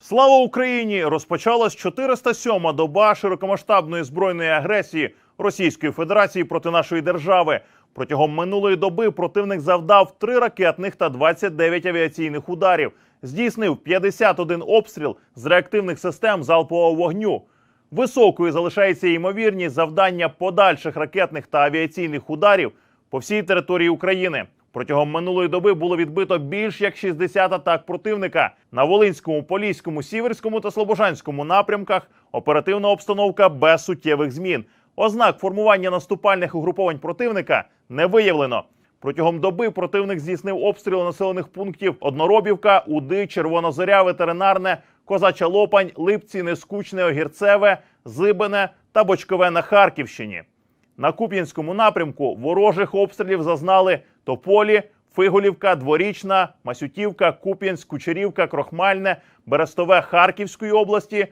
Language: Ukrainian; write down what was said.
Слава Україні! Розпочалась 407-ма доба широкомасштабної збройної агресії Російської Федерації проти нашої держави. Протягом минулої доби противник завдав 3 ракетних та 29 авіаційних ударів, здійснив 51 обстріл з реактивних систем залпового вогню. Високою залишається ймовірність завдання подальших ракетних та авіаційних ударів по всій території України. Протягом минулої доби було відбито більш як 60 атак противника на Волинському, Поліському, Сіверському та Слобожанському напрямках. Оперативна обстановка без суттєвих змін. Ознак формування наступальних угруповань противника не виявлено. Протягом доби противник здійснив обстріли населених пунктів Одноробівка, Уди, Червона Зоря, Ветеринарне, Козача Лопань, Липці, Нескучне, Огірцеве, Зибине та Бочкове на Харківщині. На Куп'янському напрямку ворожих обстрілів зазнали Тополі, Фиголівка, Дворічна, Масютівка, Куп'янськ, Кучерівка, Крохмальне, Берестове Харківської області,